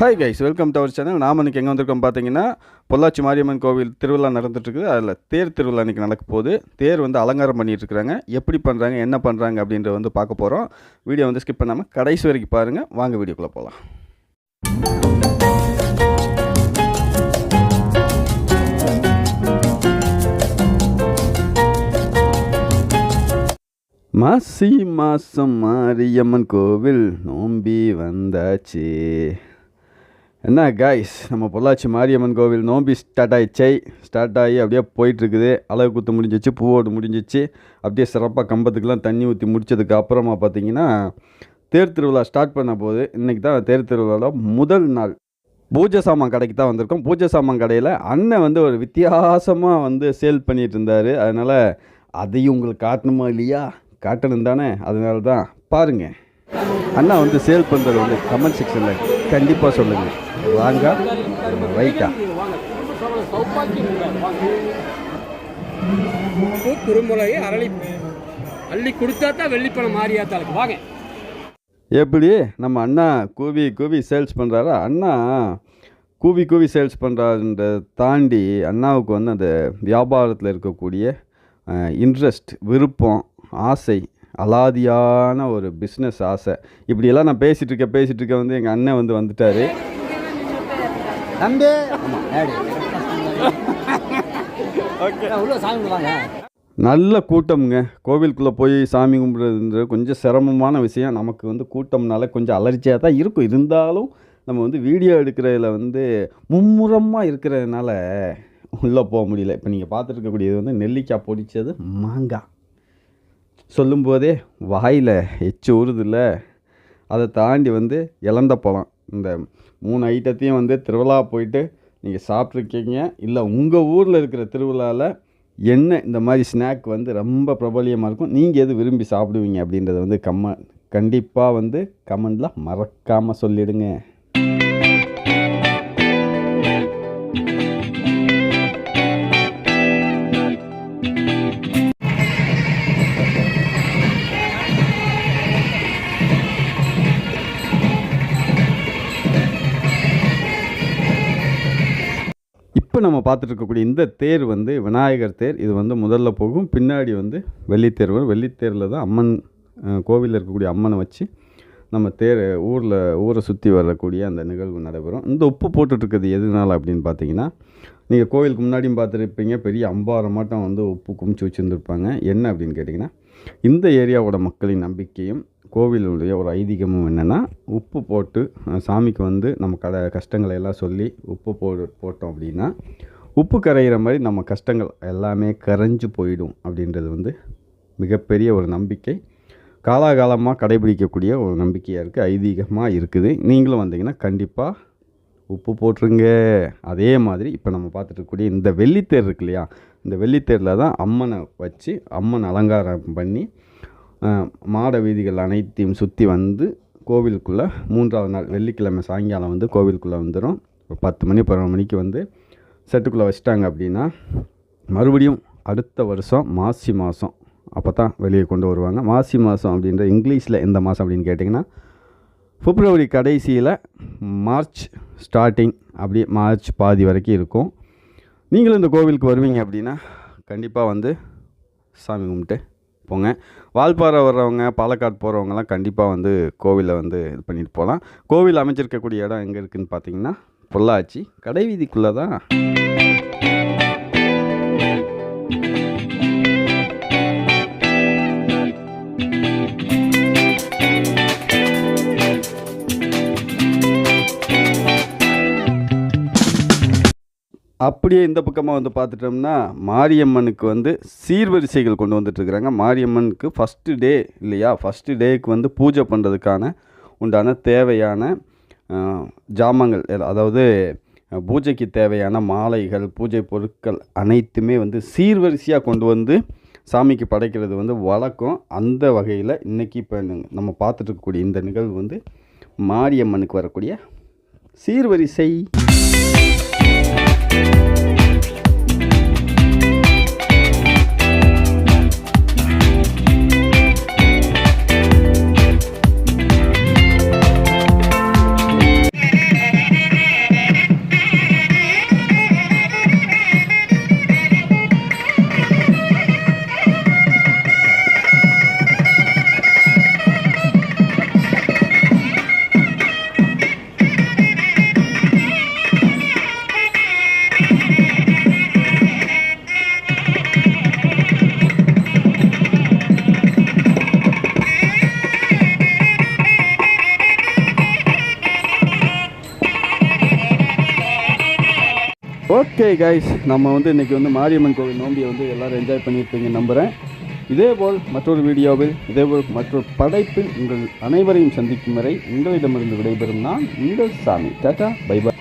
Hi guys welcome to our channel நாம் இன்னைக்கு எங்கே வந்திருக்கோம் பார்த்தீங்கன்னா பொள்ளாச்சி மாரியம்மன் கோவில் திருவிழா நடந்துட்டுருக்குது. அதில் தேர் திருவிழா இன்றைக்கி நடக்க போகுது. தேர் வந்து அலங்காரம் பண்ணிட்டு எப்படி பண்ணுறாங்க என்ன பண்ணுறாங்க அப்படின்றத வந்து பார்க்க போகிறோம் வீடியோ வந்து ஸ்கிப் பண்ணாமல் கடைசி வரைக்கும் பாருங்கள் வாங்க வீடியோக்குள்ளே போகலாம் மாசி மாசம் மாரியம்மன் கோவில் நோம்பி வந்தாச்சு. என்ன காய்ஸ் நம்ம பொள்ளாச்சி மாரியம்மன் கோவில் நோம்பி ஸ்டார்ட் ஆகிச்சை ஸ்டார்ட் ஆகி அப்படியே போயிட்டுருக்குது. அழகு குத்து முடிஞ்சிச்சு பூவோடு முடிஞ்சிச்சு. அப்படியே சிறப்பாக கம்பத்துக்கெலாம் தண்ணி ஊற்றி முடித்ததுக்கு அப்புறமா பார்த்தீங்கன்னா தேர் திருவிழா ஸ்டார்ட் பண்ண போது இன்றைக்கி தான் தேர் திருவிழாவில் முதல் நாள். பூஜை சாமான் கடைக்கு தான் வந்திருக்கோம். பூஜை சாமான் கடையில் அண்ணன் வந்து ஒரு வித்தியாசமாக வந்து சேல் பண்ணிகிட்டு இருந்தார் அதனால் அதையும் உங்களுக்கு காட்டணுமா இல்லையா? காட்டணும் தானே. அதனால தான் பாருங்கள் அண்ணா வந்து சேல் பண்ணுறது வந்து கமெண்ட் செக்ஷனில் கண்டிப்பாக சொல்லுங்கள் வாங்க. ரைட்டா. குறுமுறை அரளி அள்ளி கொடுத்தா தான் வெள்ளிப்பணம் மாறியாத்தாளுக்கு வாங்க. எப்படி? நம்ம அண்ணா கூவி கூவி சேல்ஸ் பண்ணுறாரா அண்ணா கூவி கூவி சேல்ஸ் பண்ணுறாருன்றத தாண்டி அண்ணாவுக்கு வந்து அந்த வியாபாரத்தில் இருக்கக்கூடிய இன்ட்ரெஸ்ட் விருப்பம் ஆசை அலாதியான ஒரு பிஸ்னஸ் ஆசை. இப்படியெல்லாம் நான் பேசிகிட்டு இருக்க பேசிகிட்டு இருக்க வந்து எங்கள் அண்ணன் வந்து வந்துட்டார். நல்ல கூட்டம்ங்க. கோவிலுக்குள்ளே போய் சாமி கும்பிட்றதுன்றது கொஞ்சம் சிரமமான விஷயம். நமக்கு வந்து கூட்டம்னால கொஞ்சம் அலர்ஜியாக தான் இருக்கும். இருந்தாலும் நம்ம வந்து வீடியோ எடுக்கிறதுல வந்து மும்முரமாக இருக்கிறதுனால உள்ளே போக முடியல. இப்போ நீங்கள் பார்த்துருக்கக்கூடியது வந்து நெல்லிக்காய் பொடிச்சது மாங்காய். சொல்லும்போதே வாயில் எச்சு ஊறுதில்ல. அதை தாண்டி வந்து இழந்த பழம். இந்த மூணு ஐட்டத்தையும் வந்து திருவிழா போயிட்டு நீங்கள் சாப்பிட்ருக்கீங்க இல்லை உங்கள் ஊரில் இருக்கிற திருவிழாவில் என்ன இந்த மாதிரி ஸ்நாக் வந்து ரொம்ப பிரபலியமாக இருக்கும்? நீங்கள் எது விரும்பி சாப்பிடுவீங்க அப்படின்றத வந்து கம்ம கண்டிப்பாக வந்து கமெண்டில் மறக்காமல் சொல்லிடுங்க. இப்போ நம்ம பார்த்துட்டு இருக்கக்கூடிய இந்த தேர் வந்து விநாயகர் தேர். இது வந்து முதல்ல போகும். பின்னாடி வந்து வெள்ளித்தேர் வரும். வெள்ளித்தேரில் தான் அம்மன் கோவிலில் இருக்கக்கூடிய அம்மனை வச்சு நம்ம தேர் ஊரில் ஊரை சுற்றி வரக்கூடிய அந்த நிகழ்வு நடைபெறும். இந்த உப்பு போட்டுட்ருக்குது எதுனால அப்படின்னு பார்த்தீங்கன்னா நீங்கள் கோவிலுக்கு முன்னாடியும் பார்த்துருப்பீங்க. பெரிய அம்பாரம் மாட்டம் வந்து உப்பு குமிச்சு வச்சுருந்துருப்பாங்க. என்ன அப்படின்னு கேட்டிங்கன்னா இந்த ஏரியாவோட மக்களின் நம்பிக்கையும் கோவிலுடைய ஒரு ஐதீகமும் என்னென்னா உப்பு போட்டு சாமிக்கு வந்து நம்ம கட கஷ்டங்களை எல்லாம் சொல்லி உப்பு போடு போட்டோம் அப்படின்னா உப்பு கரைகிற மாதிரி நம்ம கஷ்டங்கள் எல்லாமே கரைஞ்சு போயிடும் அப்படின்றது வந்து மிகப்பெரிய ஒரு நம்பிக்கை. காலாகாலமாக கடைபிடிக்கக்கூடிய ஒரு நம்பிக்கையாக இருக்குது ஐதீகமாக இருக்குது. நீங்களும் வந்தீங்கன்னா கண்டிப்பாக உப்பு போட்டுருங்க. அதே மாதிரி இப்போ நம்ம பார்த்துட்டு இந்த வெள்ளித்தேர் இருக்கு இல்லையா இந்த வெள்ளித்தேரில் தான் அம்மனை வச்சு அம்மன் அலங்காரம் பண்ணி மாட வீதிகள் அனைத்தையும் சுற்றி வந்து கோவிலுக்குள்ளே மூன்றாவது நாள் வெள்ளிக்கிழமை சாயங்காலம் வந்து கோவிலுக்குள்ளே வந்துடும் ஒரு பத்து மணி பதினொரு மணிக்கு வந்து செட்டுக்குள்ளே வச்சிட்டாங்க அப்படின்னா மறுபடியும் அடுத்த வருஷம் மாசி மாதம் அப்போ தான் வெளியே கொண்டு வருவாங்க. மாசி மாதம் அப்படின்ற இங்கிலீஷில் எந்த மாதம் அப்படின்னு கேட்டிங்கன்னா பிப்ரவரி கடைசியில் மார்ச் ஸ்டார்டிங் அப்படி மார்ச் பாதி வரைக்கும் இருக்கும். நீங்களும் இந்த கோவிலுக்கு வருவீங்க அப்படின்னா கண்டிப்பாக வந்து சாமி கும்பிட்டு போங்க. வால்பாறை வர்றவங்க பாலக்காடு போகிறவங்கலாம் கண்டிப்பாக வந்து கோவிலில் வந்து இது பண்ணிட்டு போகலாம். கோவில் அமைச்சிருக்கக்கூடிய இடம் எங்கே இருக்குதுன்னு பார்த்தீங்கன்னா பொள்ளாச்சி. கடைவீதிக்குள்ளே தான் அப்படியே இந்த பக்கமாக வந்து பார்த்துட்டோம்னா மாரியம்மனுக்கு வந்து சீர்வரிசைகள் கொண்டு வந்துட்டுருக்குறாங்க. மாரியம்மனுக்கு ஃபஸ்ட்டு டே இல்லையா? ஃபஸ்ட்டு டேக்கு வந்து பூஜை பண்ணுறதுக்கான உண்டான தேவையான ஜாமங்கள் ஜாமான்கள் அதாவது பூஜைக்கு தேவையான மாலைகள் பூஜை பொருட்கள் அனைத்துமே வந்து சீர்வரிசையாக கொண்டு வந்து சாமிக்கு படைக்கிறது வந்து வழக்கம். அந்த வகையில் இன்றைக்கி இப்போ நம்ம பார்த்துட்டு இருக்கக்கூடிய இந்த நிகழ்வு வந்து மாரியம்மனுக்கு வரக்கூடிய சீர்வரிசை. Thank you. ஓகே கைஸ் நம்ம வந்து இன்றைக்கி வந்து மாரியம்மன் கோவில் நோம்பியை வந்து எல்லோரும் என்ஜாய் பண்ணியிருப்பீங்க நம்புகிறேன் இதேபோல் மற்றொரு வீடியோவில் இதேபோல் மற்றொரு படைப்பில் உங்கள் அனைவரையும் சந்திக்கும் வரை உங்களிடமிருந்து விடைபெறும் நான் உங்கள் சாமி. Tata bye by